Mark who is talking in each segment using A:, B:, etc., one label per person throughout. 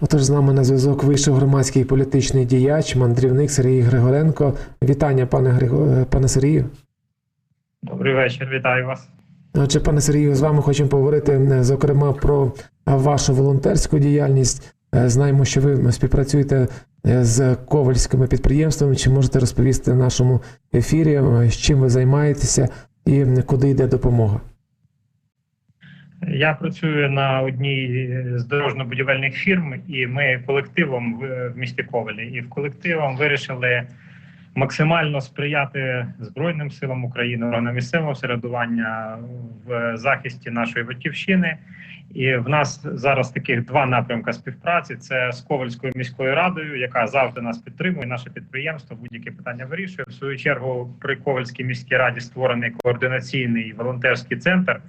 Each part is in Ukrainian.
A: Отож, з нами на зв'язок вийшов громадський політичний діяч, мандрівник Сергій Григоренко. Вітання, пане Григо... пане Сергію.
B: Добрий вечір, вітаю вас.
A: Отже, пане Сергію, з вами хочемо поговорити е, зокрема про е, вашу волонтерську діяльність. Е, Знаємо, що ви співпрацюєте з ковальськими підприємствами. Чи можете розповісти в нашому ефірі, з чим ви займаєтеся і куди йде допомога?
B: Я працюю на одній з дорожньо-будівельних фірм, і ми колективом в місті Ковелі. І в колективом вирішили максимально сприяти Збройним силам України, органам місцевого середування в захисті нашої батьківщини. І в нас зараз таких два напрямки співпраці: це з Ковальською міською радою, яка завжди нас підтримує. Наше підприємство будь-які питання вирішує. В свою чергу при Ковальській міській раді створений координаційний волонтерський центр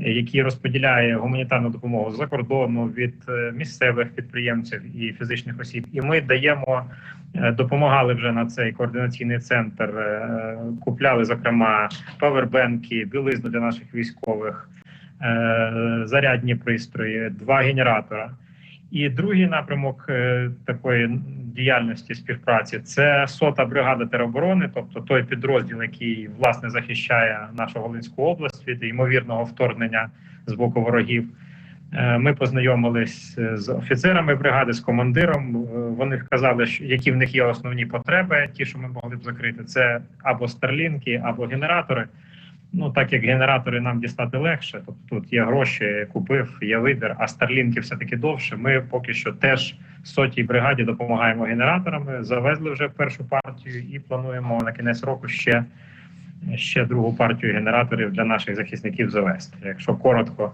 B: який розподіляє гуманітарну допомогу за кордону від е, місцевих підприємців і фізичних осіб. І ми даємо е, допомагали вже на цей координаційний центр. е, Купляли зокрема павербенки, білизну для наших військових, зарядні пристрої, два генератора. І другий напрямок е, такої діяльності співпраці це сота бригада тероборони, тобто той підрозділ, який власне захищає нашу Волинську область від ймовірного вторгнення з боку ворогів. Е, Ми познайомились з офіцерами бригади, з командиром. Е, Вони вказали, які в них є основні потреби, ті, що ми могли б закрити, це або старлінки, або генератори. Ну так як генератори нам дістати легше, тобто тут є гроші, купив, є вибір, а старлінки все таки довше. Ми поки що теж сотій бригаді допомагаємо генераторами. Завезли вже першу партію і плануємо на кінець року ще, ще другу партію генераторів для наших захисників завести. Якщо коротко,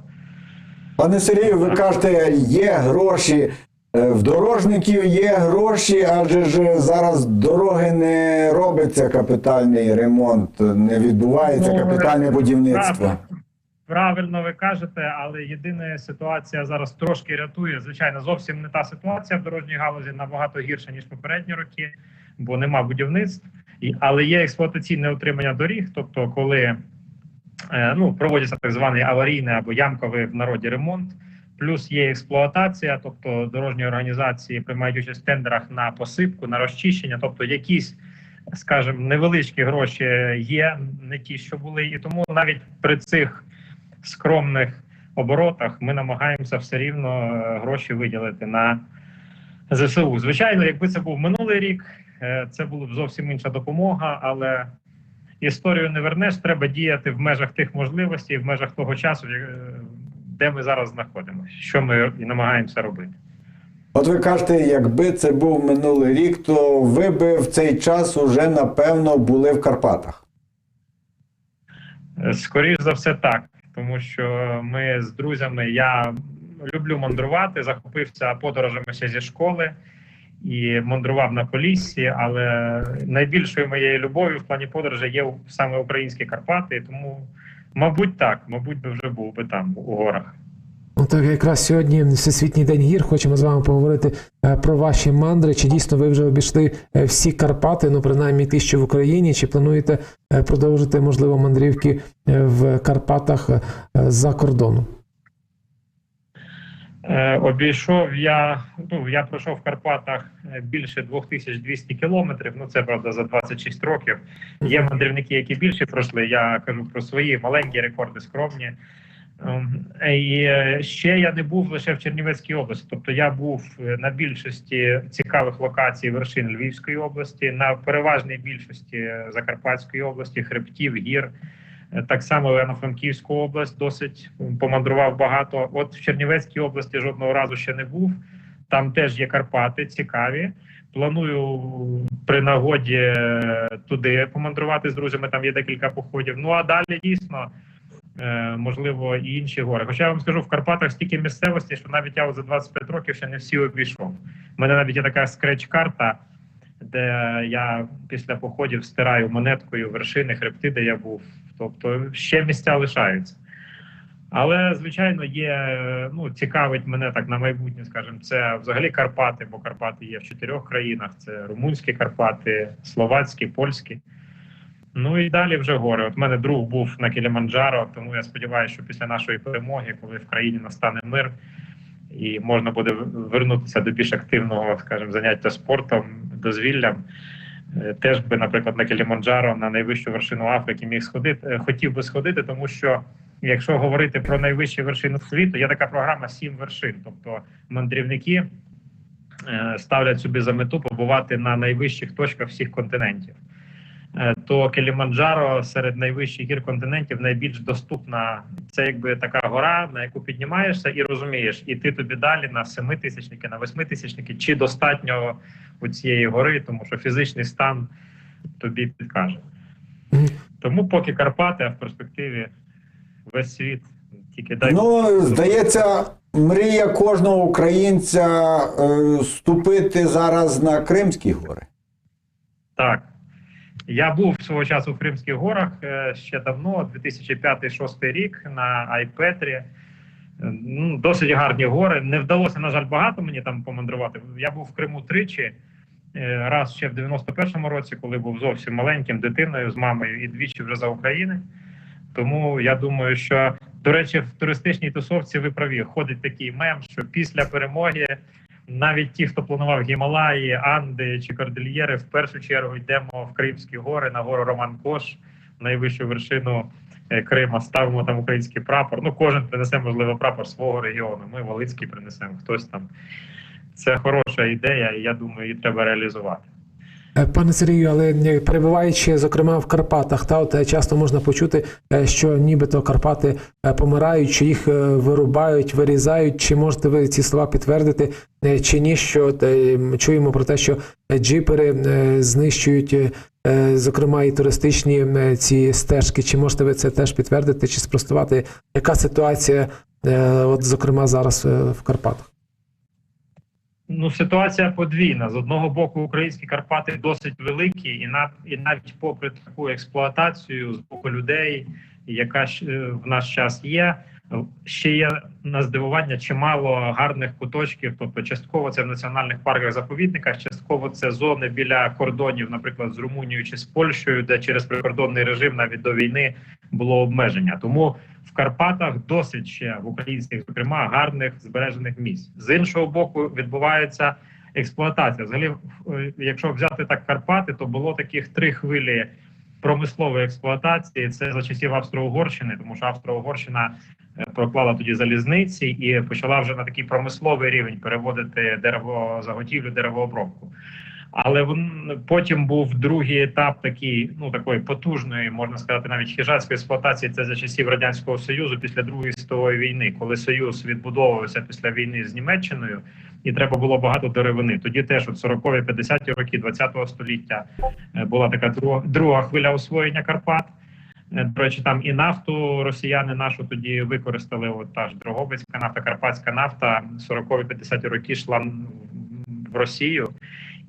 C: Пане Сергію, ви кажете, є гроші. Е, В дорожників є гроші, адже ж зараз дороги не робиться капітальний ремонт, не відбувається
B: Ну,
C: капітальне будівництво.
B: Правильно, ви кажете, але єдина ситуація зараз трошки рятує. Звичайно, зовсім не та ситуація в дорожній галузі набагато гірша ніж попередні роки, бо нема будівництв. Але є експлуатаційне утримання доріг. Тобто, коли е, ну проводиться так званий аварійний або ямковий в народі ремонт. Плюс є експлуатація, тобто дорожні організації приймають участь в тендерах на посипку, на розчищення, тобто якісь, скажімо, невеличкі гроші є, не ті, що були, і тому навіть при цих скромних оборотах ми намагаємося все рівно е, гроші виділити на ЗСУ. Звичайно, якби це був минулий рік, е, це була б зовсім інша допомога, але історію не вернеш. Треба діяти в межах тих можливостей, в межах того часу, де ми зараз знаходимося, що ми і намагаємося робити.
C: От ви кажете, якби це був минулий рік, то ви би в цей час уже напевно були в Карпатах.
B: Е, Скоріш за все, так, тому що ми з друзями я люблю мандрувати, захопився подорожами ще зі школи і мандрував на Поліссі, але найбільшою моєю любов'ю в плані подорожі є саме українські Карпати, тому, мабуть, так, мабуть, би вже був би там у горах.
A: Ну так якраз сьогодні Всесвітній день гір. Хочемо з вами поговорити е, про ваші мандри. Чи дійсно ви вже обійшли е, всі Карпати, ну принаймні ті, що в Україні, чи плануєте е, продовжити можливо мандрівки в Карпатах за кордоном?
B: Е, Обійшов я. Ну я пройшов в Карпатах е, більше 2200 кілометрів. Ну це правда за 26 років. Є мандрівники, які більше пройшли. Я кажу про свої маленькі рекорди, скромні. Ем, І е, ще я не був лише в Чернівецькій області. Тобто я був на більшості цікавих локацій вершин Львівської області, на переважній більшості Закарпатської області, хребтів, гір. Е, Так само Івано-Франківську область досить помандрував багато. От в Чернівецькій області жодного разу ще не був. Там теж є Карпати, цікаві. Планую при нагоді е, туди помандрувати з друзями. Там є декілька походів. Ну а далі дійсно е, можливо і інші гори. Хоча я вам скажу, в Карпатах стільки місцевості, що навіть я за 25 років ще не всі обійшов. У мене навіть є така скреч-карта, де я після походів стираю монеткою вершини, хребти, де я був. Тобто ще місця лишаються. Але, звичайно, є ну цікавить мене так на майбутнє, скажімо, це взагалі Карпати, бо Карпати є в чотирьох країнах: це румунські Карпати, словацькі, польські. Ну і далі вже гори. От мене друг був на Кіліманджаро, тому я сподіваюся, що після нашої перемоги, коли в країні настане мир, і можна буде вернутися до більш активного, скажімо, заняття спортом, дозвіллям. Е, Теж би, наприклад, на Кіліманджаро, на найвищу вершину Африки міг сходити, е, хотів би сходити, тому що якщо говорити про найвищі вершини світу, є така програма сім вершин. Тобто мандрівники е, ставлять собі за мету побувати на найвищих точках всіх континентів. Е, То Кіліманджаро серед найвищих гір континентів найбільш доступна. Це якби така гора, на яку піднімаєшся і розумієш, іти тобі далі на семитисячники, на восьмитисячники, чи достатньо у цієї гори, тому що фізичний стан тобі підкаже. Тому поки Карпати, а в перспективі весь світ тільки дай
C: Ну, здається, мрія кожного українця е, ступити зараз на Кримські гори.
B: Так. Я був свого часу в Кримських горах е, ще давно, 2005-2006 рік на Айпетрі. Е, Ну, досить гарні гори. Не вдалося, на жаль, багато мені там помандрувати. Я був в Криму тричі. Е, Раз ще в 91-му році, коли був зовсім маленьким дитиною з мамою, і двічі вже за України. Тому я думаю, що до речі, в туристичній тусовці ви праві. Ходить такий мем, що після перемоги навіть ті, хто планував Гімалаї, Анди чи Кордильєри, в першу чергу йдемо в Кримські гори на гору Роман Кош, найвищу вершину е, Крима. Ставимо там український прапор. Ну, кожен принесе, можливо, прапор свого регіону. Ми Волицький принесемо, хтось там. Це хороша ідея, і я думаю, її треба реалізувати.
A: Е, Пане Сергію, але перебуваючи, зокрема, в Карпатах, та от е, часто можна почути, е, що нібито Карпати помирають, чи їх вирубають, вирізають. Чи можете ви ці слова підтвердити, чи ні? Що чуємо про те, що джипери знищують, зокрема, і туристичні ці стежки. Чи можете ви це теж підтвердити, чи спростувати, яка ситуація, от зокрема, зараз в Карпатах?
B: Ну, ситуація подвійна. З одного боку, українські Карпати досить великі, і нав- і навіть попри таку експлуатацію з боку людей, яка е, в наш час є, е, ще є на здивування чимало гарних куточків. Тобто, частково це в національних парках заповідниках, частково це зони біля кордонів, наприклад, з Румунією чи з Польщею, де через прикордонний режим навіть до війни було обмеження. Тому в Карпатах досить ще в українських, зокрема, гарних збережених місць. З іншого боку, відбувається експлуатація. Взагалі, е, якщо взяти так Карпати, то було таких три хвилі промислової експлуатації. Це за часів Австро-Угорщини, тому що Австро-Угорщина е, проклала тоді залізниці і почала вже на такий промисловий рівень переводити деревозаготівлю, деревообробку. Але потім був другий етап такий, ну такої потужної, можна сказати, навіть хижацької експлуатації. Це за часів радянського союзу після другої світової війни, коли союз відбудовувався після війни з Німеччиною, і треба було багато деревини. Тоді теж от 40-ві, 50-ті роки 20-го століття е, була така друга, друга хвиля освоєння Карпат. Е, До речі, там і нафту росіяни нашу тоді використали. От та ж Дрогобицька нафта, Карпатська нафта 40-ві, 50-ті роки йшла в Росію.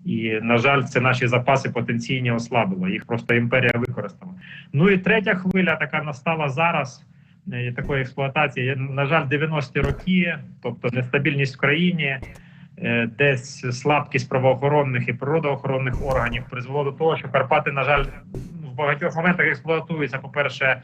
B: І на жаль, це наші запаси потенційні ослабило. Їх просто імперія використала. Ну і третя хвиля, така настала зараз. е, Такої експлуатації, на жаль, 90-ті роки, тобто нестабільність в країні, е, десь слабкість правоохоронних і природоохоронних органів призвело до того, що Карпати, на жаль, в багатьох моментах експлуатуються. По перше,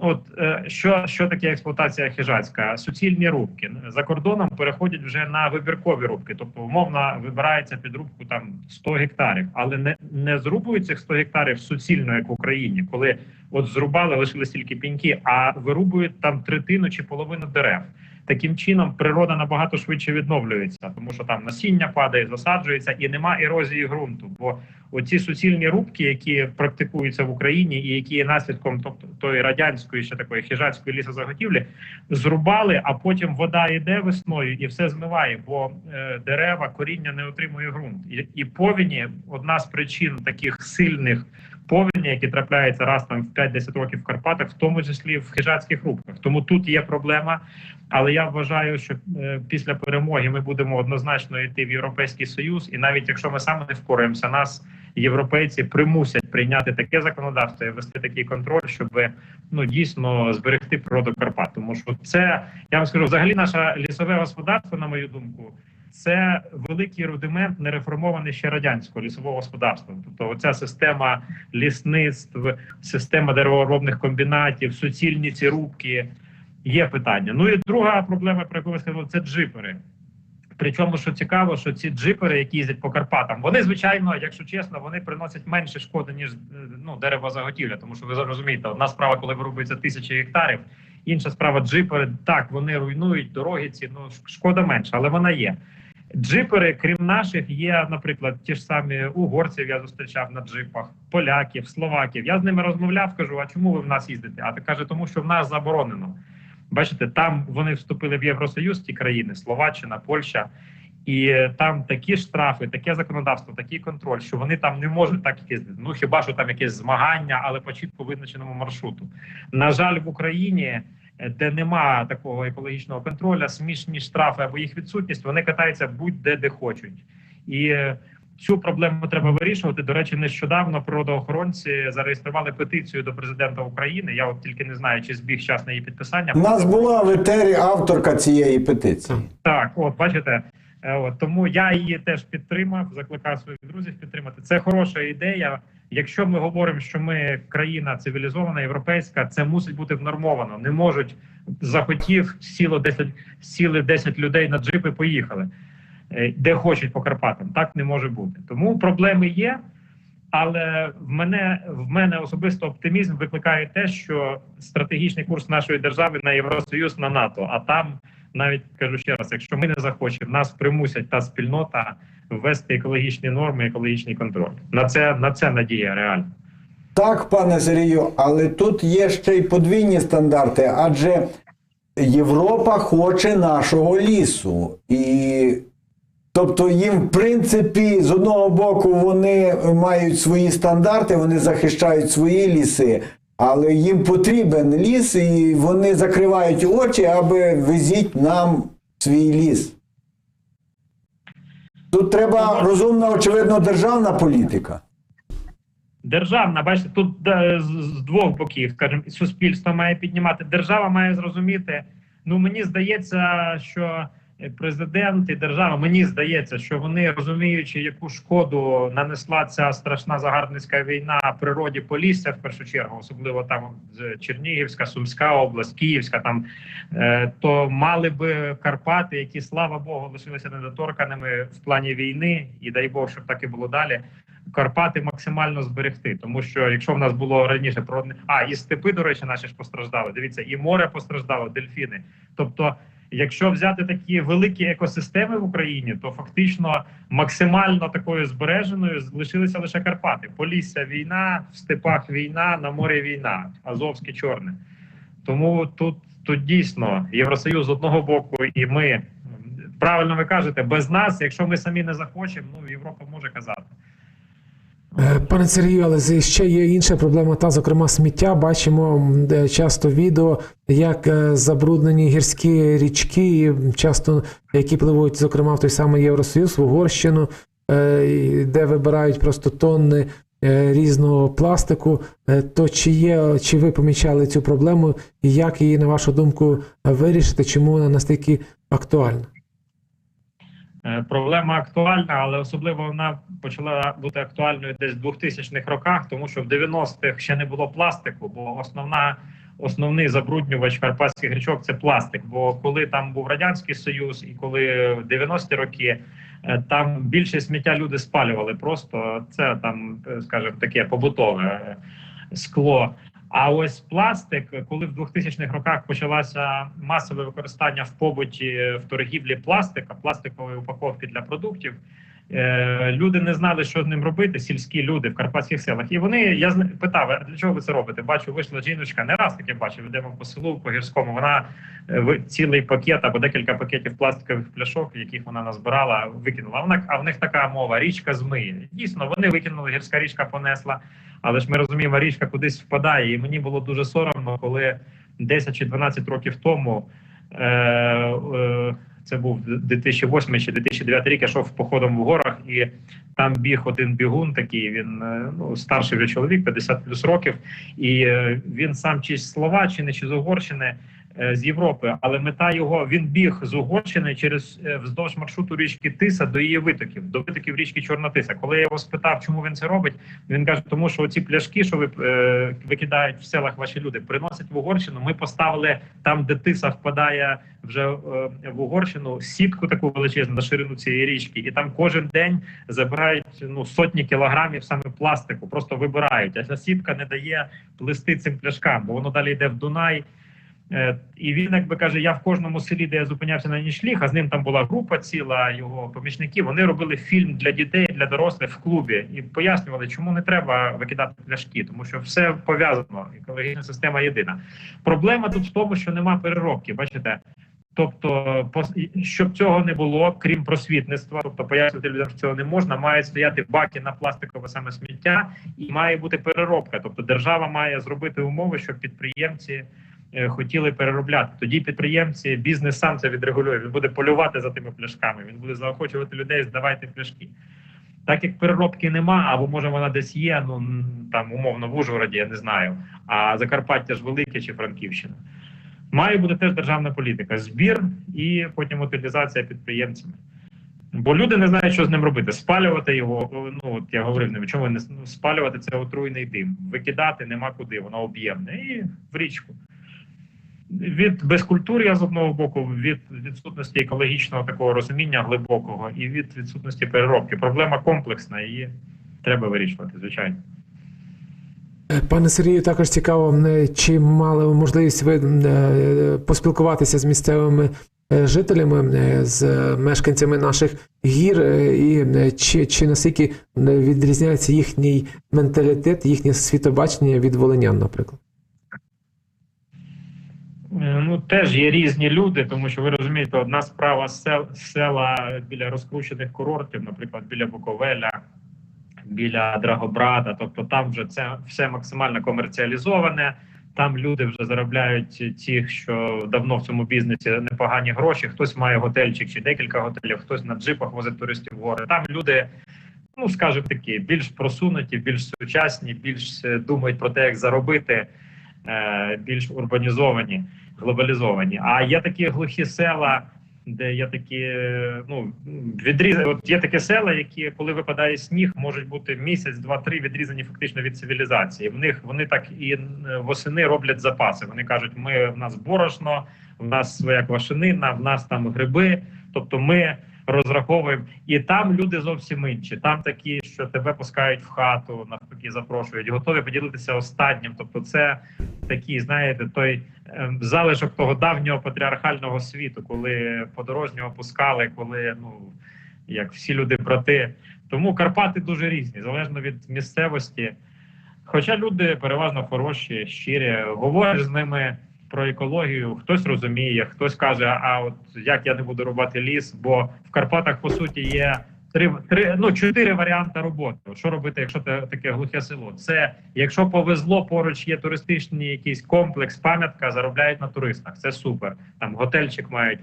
B: от е, що, що таке експлуатація хижацька? Суцільні рубки. За кордоном переходять вже на вибіркові рубки, тобто умовно вибирається під рубку там 100 гектарів, але не, не зрубують цих 100 гектарів суцільно, як в Україні, коли от зрубали, лишились тільки піньки, а вирубують там третину чи половину дерев. Таким чином природа набагато швидше відновлюється, тому що там насіння падає, засаджується і нема ерозії ґрунту. Бо оці суцільні рубки, які практикуються в Україні, і які є наслідком тобто тої радянської ще такої хижацької лісозаготівлі, зрубали, а потім вода йде весною і все змиває, бо е, дерева коріння не отримує ґрунт. І, і повені одна з причин таких сильних повені, які трапляються раз там в 5-10 років в Карпатах, в тому числі в хижацьких рубках. Тому тут є проблема. Але я вважаю, що е, після перемоги ми будемо однозначно йти в Європейський Союз, і навіть якщо ми саме не впораємося, нас європейці примусять прийняти таке законодавство і вести такий контроль, щоб ну дійсно зберегти природу Карпат. Тому що це я вам скажу, взагалі наше лісове господарство, на мою думку. Це великий рудимент нереформований ще радянського лісового господарства. Тобто, оця система лісництв, система деревообробних комбінатів, суцільні ці рубки, є питання. Ну і друга проблема, про яку ви сказали, це джипери. Причому, що цікаво, що ці джипери, які їздять по Карпатам, вони звичайно, якщо чесно, вони приносять менше шкоди ніж ну деревозаготівля. Тому що ви розумієте, одна справа, коли вирубується тисячі гектарів, інша справа джипери. Так вони руйнують дороги. Ці ну шкода менше, але вона є. Джипери, крім наших, є, наприклад, ті ж самі угорців. Я зустрічав на джипах, поляків, словаків. Я з ними розмовляв, кажу: а чому ви в нас їздите? А ти каже, тому що в нас заборонено. Бачите, там вони вступили в Євросоюз, ті країни, Словаччина, Польща, і там такі штрафи, таке законодавство, такий контроль, що вони там не можуть так їздити. Ну хіба що там якесь змагання, але по чітко визначеному маршруту. На жаль, в Україні, де нема такого екологічного контролю, смішні штрафи або їх відсутність, вони катаються будь-де де хочуть. І е, цю проблему треба вирішувати. До речі, нещодавно природоохоронці зареєстрували петицію до президента України. Я от тільки не знаю, чи збіг час на її підписання.
C: У нас була в етері авторка цієї петиції.
B: Так, от бачите, е, от тому я її теж підтримав. Закликав своїх друзів підтримати. Це хороша ідея. Якщо ми говоримо, що ми країна цивілізована, європейська, це мусить бути внормовано. Не можуть захотів сіло 10, сіли 10 людей на джипи, поїхали е, де хочуть по Карпатам. Так не може бути. Тому проблеми є. Але в мене в мене особисто оптимізм викликає те, що стратегічний курс нашої держави на Євросоюз на НАТО. А там навіть кажу ще раз: якщо ми не захочемо, нас примусять та спільнота ввести екологічні норми, екологічний контроль. На це на це надія реально.
C: Так, пане Сергію, але тут є ще й подвійні стандарти, адже Європа хоче нашого лісу. І тобто їм, в принципі, з одного боку, вони мають свої стандарти, вони захищають свої ліси, але їм потрібен ліс, і вони закривають очі, аби везіть нам свій ліс. Тут треба розумна, очевидно, державна політика.
B: Державна, бачите, тут з двох боків, скажімо, суспільство має піднімати. Держава має зрозуміти. Ну мені здається, що президент і держава, мені здається, що вони розуміючи, яку шкоду нанесла ця страшна загарбницька війна природі Полісся, в першу чергу, особливо там з Чернігівська, Сумська область, Київська, там е, то мали би Карпати, які слава Богу лишилися недоторканими в плані війни, і дай Бог, щоб так і було далі. Карпати максимально зберегти, тому що якщо в нас було раніше природне, а і степи, до речі, наші ж постраждали. Дивіться, і море постраждало, дельфіни. Тобто, якщо взяти такі великі екосистеми в Україні, то фактично максимально такою збереженою лишилися лише Карпати. Полісся війна, в степах війна, на морі війна, Азовське чорне. Тому тут, тут дійсно Євросоюз з одного боку, і ми правильно ви кажете, без нас, якщо ми самі не захочемо, ну Європа може казати.
A: Е, Пане Сергію, але ще є інша проблема, та зокрема сміття. Бачимо часто відео, як е, забруднені гірські річки, часто які пливуть, зокрема, в той самий Євросоюз, в Угорщину, е, де вибирають просто тонни різного пластику. То чи є, чи ви помічали цю проблему, і як її, на вашу думку, вирішити? Чому вона настільки актуальна?
B: Е, Проблема актуальна, але особливо вона почала бути актуальною десь в 2000-х роках, тому що в 90-х ще не було пластику, бо основна основний забруднювач карпатських річок це пластик. Бо коли там був радянський союз, і коли в 90-ті роки е, там більше сміття люди спалювали, просто це там, е, скажімо, таке побутове скло. А ось пластик, коли в 2000-х роках почалося масове використання в побуті в торгівлі пластика, пластикової упаковки для продуктів, люди не знали, що з ним робити. Сільські люди в карпатських селах. І вони я питав, а для чого ви це робите? Бачу, вийшла жіночка. Не раз таке бачив. Йдемо по селу по гірському. Вона е, ви- цілий пакет або декілька пакетів пластикових пляшок, яких вона назбирала, викинула. Вона а в них така мова: річка змиє. Дійсно, вони викинули, гірська річка понесла. Але ж ми розуміємо, річка кудись впадає, і мені було дуже соромно, коли 10 чи 12 років тому е, е, це був 2008 чи 2009 рік. Я йшов походом в горах, і там біг один бігун. Такий він е, ну старший вже чоловік, 50 плюс років, і е, він сам чи з Словаччини, чи з Угорщини. Е, з Європи, але мета його він біг з Угорщини через е, вздовж маршруту річки Тиса до її витоків, до витоків річки Чорна Тиса. Коли я його спитав, чому він це робить, він каже, тому що ці пляшки, що ви е, викидають в селах ваші люди, приносять в Угорщину. Ми поставили там, де Тиса впадає вже е, в Угорщину, сітку таку величезну на ширину цієї річки, і там кожен день забирають ну сотні кілограмів саме пластику, просто вибирають. А ця сітка не дає плести цим пляшкам, бо воно далі йде в Дунай. Е, І він якби каже: я в кожному селі, де я зупинявся на нічліг, а з ним там була група ціла його помічників. Вони робили фільм для дітей, для дорослих в клубі і пояснювали, чому не треба викидати пляшки, тому що все пов'язано. Екологічна система єдина. Проблема тут в тому, що нема переробки. Бачите. Тобто, щоб цього не було, крім просвітництва, тобто пояснити людям, що цього не можна, мають стояти баки на пластикове саме сміття, і має бути переробка. Тобто, держава має зробити умови, щоб підприємці хотіли переробляти. Тоді підприємці, бізнес сам це відрегулює. Він буде полювати за тими пляшками. Він буде заохочувати людей, здавайте пляшки. Так як переробки нема, або може вона десь є, ну там умовно в Ужгороді, я не знаю. А Закарпаття ж велике чи Франківщина. Має бути теж державна політика: збір і потім утилізація підприємцями. Бо люди не знають, що з ним робити. Спалювати його, ну от я говорив ним, чому не ну, спалювати це отруйний дим. Викидати нема куди, воно об'ємне. І в річку. Від безкультур'я з одного боку, від відсутності екологічного такого розуміння глибокого і від відсутності переробки. Проблема комплексна, її треба вирішувати, звичайно.
A: Пане Сергію, також цікаво, е, чи мали можливість ви е, поспілкуватися з місцевими е, жителями, з мешканцями наших гір, і чи, чи наскільки відрізняється їхній менталітет, їхнє світобачення від волинян, наприклад?
B: Е, Ну теж є різні люди, тому що ви розумієте, одна справа сел, села біля розкручених курортів, наприклад, біля Буковеля, біля Драгобрада. Тобто там вже це все максимально комерціалізоване. Там люди вже заробляють ті, що давно в цьому бізнесі непогані гроші. Хтось має готельчик чи декілька готелів, хтось на джипах возить туристів в гори. Там люди, ну скажімо такі, більш просунуті, більш сучасні, більш е, думають про те, як заробити, більш урбанізовані глобалізовані. А є такі глухі села, де є такі, е, ну відріз... От є такі села, які, коли випадає сніг, можуть бути місяць, два-три відрізані фактично від цивілізації. В них вони так і е, восени роблять запаси. Вони кажуть, ми в нас борошно, в нас своя квашенина, в нас там гриби. Тобто, ми розраховуємо, і там люди зовсім інші. Там такі, що тебе пускають в хату, навпаки, запрошують, готові поділитися останнім. Тобто, це такий, знаєте, той ем, залишок того давнього патріархального світу, коли подорожнього пускали, коли ну як всі люди брати. Тому Карпати дуже різні, залежно від місцевості. Хоча люди переважно хороші, щирі, говориш з ними про екологію, хтось розуміє, хтось каже: а от як я не буду рубати ліс, бо в Карпатах по суті є три, три ну чотири варіанти роботи. Що робити, якщо це таке глухе село? Це якщо повезло, поруч є туристичний якийсь комплекс, пам'ятка, заробляють на туристах. Це супер. Там готельчик мають.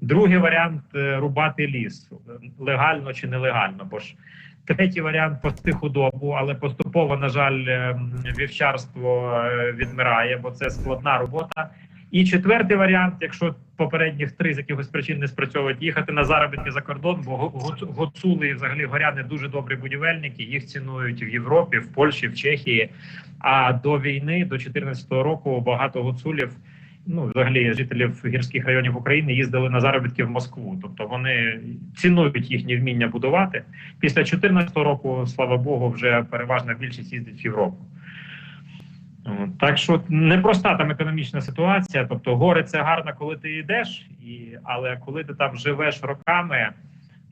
B: Другий варіант е, рубати ліс легально чи нелегально, бо ж. Третій варіант пасти худобу, але поступово, на жаль, ем, вівчарство е, відмирає, бо це складна робота. І четвертий варіант, якщо попередніх три з якихось причин не спрацьовують, їхати на заробітки за кордон, бо го- го- гуцули і взагалі горяни дуже добрі будівельники. Їх цінують в Європі, в Польщі, в Чехії. А до війни, до 2014 року, багато гуцулів, ну взагалі жителів гірських районів України, їздили на заробітки в Москву. Тобто вони цінують їхнє вміння будувати. Після 2014 року, слава Богу, вже переважна більшість їздить в Європу. Так що непроста там економічна ситуація. Тобто, гори це гарно, коли ти йдеш, і, але коли ти там живеш роками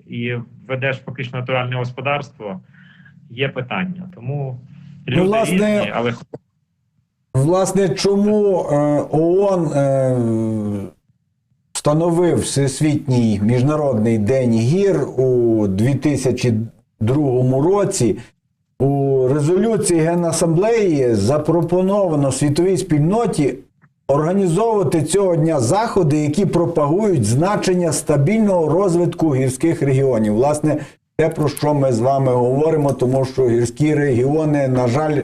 B: і ведеш фактично натуральне господарство, є питання. Тому люди
C: власне,
B: різні, але
C: Власне, чому е, ООН е, встановив Всесвітній міжнародний день гір у 2002 році? У резолюції Генасамблеї запропоновано світовій спільноті організовувати цього дня заходи, які пропагують значення стабільного розвитку гірських регіонів. Власне, те, про що ми з вами говоримо, тому що гірські регіони, на жаль,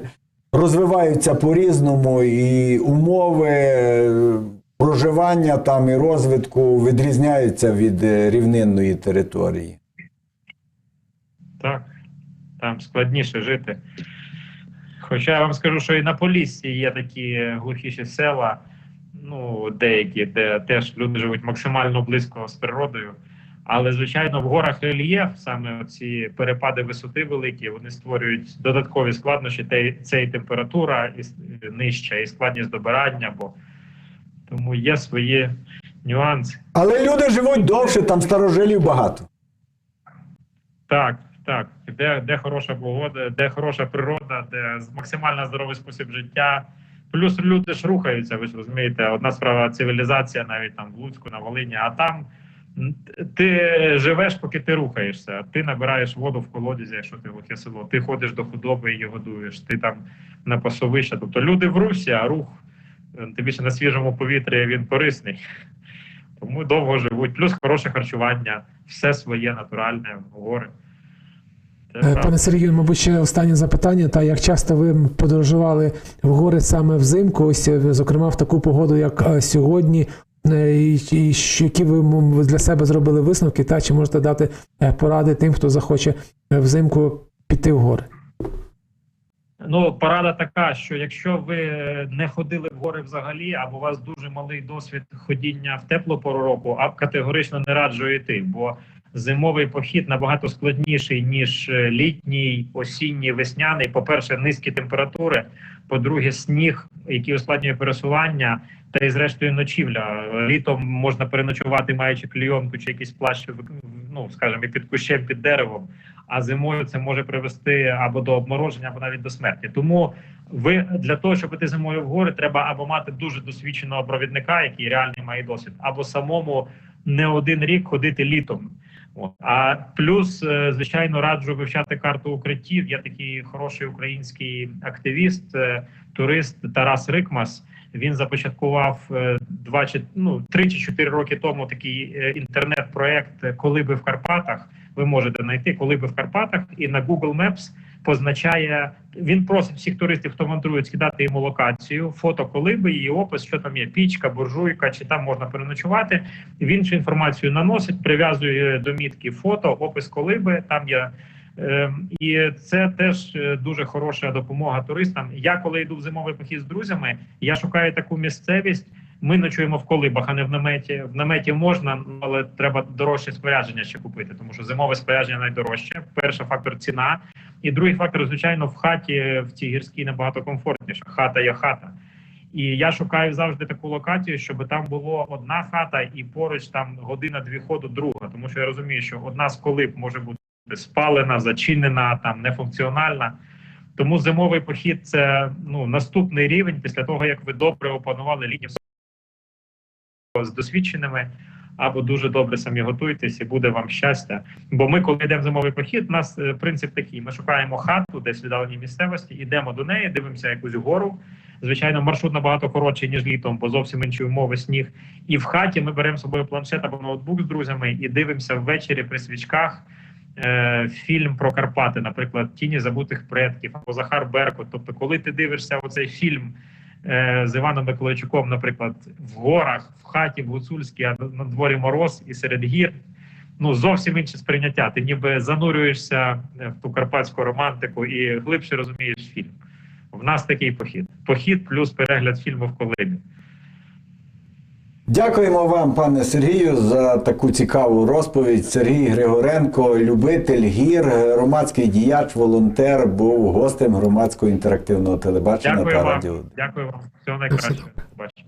C: розвиваються по-різному, і умови проживання там і розвитку відрізняються від е, рівнинної території.
B: Так, там складніше жити. Хоча я вам скажу, що і на Поліссі є такі глухіші села, ну, деякі, де теж люди живуть максимально близько з природою. Але, звичайно, в горах рельєф, саме ці перепади висоти великі, вони створюють додаткові складнощі. Це і температура і нижча, і складність добирання, бо тому є свої нюанси.
C: Але люди живуть довше, там старожилів багато.
B: Так, так. Де, де хороша погода, де хороша природа, де максимально здоровий спосіб життя. Плюс люди ж рухаються, ви ж розумієте, одна справа цивілізація, навіть там в Луцьку, на Волині, а там ти живеш, поки ти рухаєшся. Ти набираєш воду в колодязі, якщо ти глухе село. Ти ходиш до худоби і її годуєш. Ти там на пасовище. Тобто люди в русі, а рух тим більше на свіжому повітрі він корисний. Тому довго живуть. Плюс хороше харчування, все своє натуральне, в гори.
A: Е. Пане Сергію, мабуть, ще останнє запитання. Та як часто ви подорожували в гори саме взимку, ось е, зокрема в таку погоду, як е, сьогодні, Е, і, і які ви для себе зробили висновки, та чи можете дати е, поради тим, хто захоче е, взимку піти в гори?
B: Ну, порада така, що якщо ви не ходили в гори взагалі, або у вас дуже малий досвід ходіння в теплу пору року, а категорично не раджу йти, бо зимовий похід набагато складніший ніж е, літній, осінній, весняний. По-перше, низькі температури. По-друге, сніг, який ускладнює пересування, та й зрештою ночівля. Літом можна переночувати, маючи клійонку чи якийсь плащ, ну скажімо, під кущем, під деревом. А зимою це може привести або до обмороження, або навіть до смерті. Тому ви для того, щоб іти зимою в гори, треба або мати дуже досвідченого провідника, який реальний має досвід, або самому не один рік ходити літом. А плюс, е, звичайно, раджу вивчати карту укриттів. Є такий хороший український активіст, е, турист Тарас Рикмас. Він започаткував е, два чи ну три чи чотири роки тому такий інтернет-проект Коли би в Карпатах. Ви можете знайти коли би в Карпатах, і на Google Maps позначає. Він просить всіх туристів, хто мандрує, скидати йому локацію, фото колиби, її опис, що там є пічка, буржуйка, чи там можна переночувати. Він цю інформацію наносить, прив'язує до мітки фото, опис колиби. Там є. Ем, І це теж е, дуже хороша допомога туристам. Я коли йду в зимовий похід з друзями, я шукаю таку місцевість. Ми ночуємо в колибах, а не в наметі. В наметі можна, але треба дорожче спорядження ще купити, тому що зимове спорядження найдорожче. Перший фактор ціна, і другий фактор, звичайно, в хаті в цій гірській набагато комфортніше. Хата є хата. І я шукаю завжди таку локацію, щоб там було одна хата, і поруч там година-дві ходу друга. Тому що я розумію, що одна з колиб може бути спалена, зачинена, там нефункціональна. Тому зимовий похід це ну наступний рівень після того, як ви добре опанували лінію з досвідченими. Або дуже добре самі готуйтесь, і буде вам щастя. Бо ми, коли йдемо в зимовий похід, у нас е, принцип такий: ми шукаємо хату десь в віддаленій місцевості, йдемо до неї, дивимося якусь гору. Звичайно, маршрут набагато коротший, ніж літом, бо зовсім інші умови, сніг. І в хаті ми беремо з собою планшет або ноутбук з друзями і дивимося ввечері при свічках е, фільм про Карпати, наприклад, Тіні забутих предків або Захар Беркут. Тобто, коли ти дивишся оцей фільм з Іваном Миколайчуком, наприклад, в горах, в хаті, в Гуцульській, а на дворі мороз і серед гір. Ну, зовсім інше сприйняття. Ти ніби занурюєшся е, в ту карпатську романтику і глибше розумієш фільм. В нас такий похід. Похід плюс перегляд фільму в колибі.
C: Дякуємо вам, пане Сергію, за таку цікаву розповідь. Сергій Григоренко, любитель гір, громадський діяч, волонтер, був гостем громадського інтерактивного телебачення
B: Дякую
C: та
B: вам.
C: радіо.
B: Дякую вам. Всього найкращого. Бачите.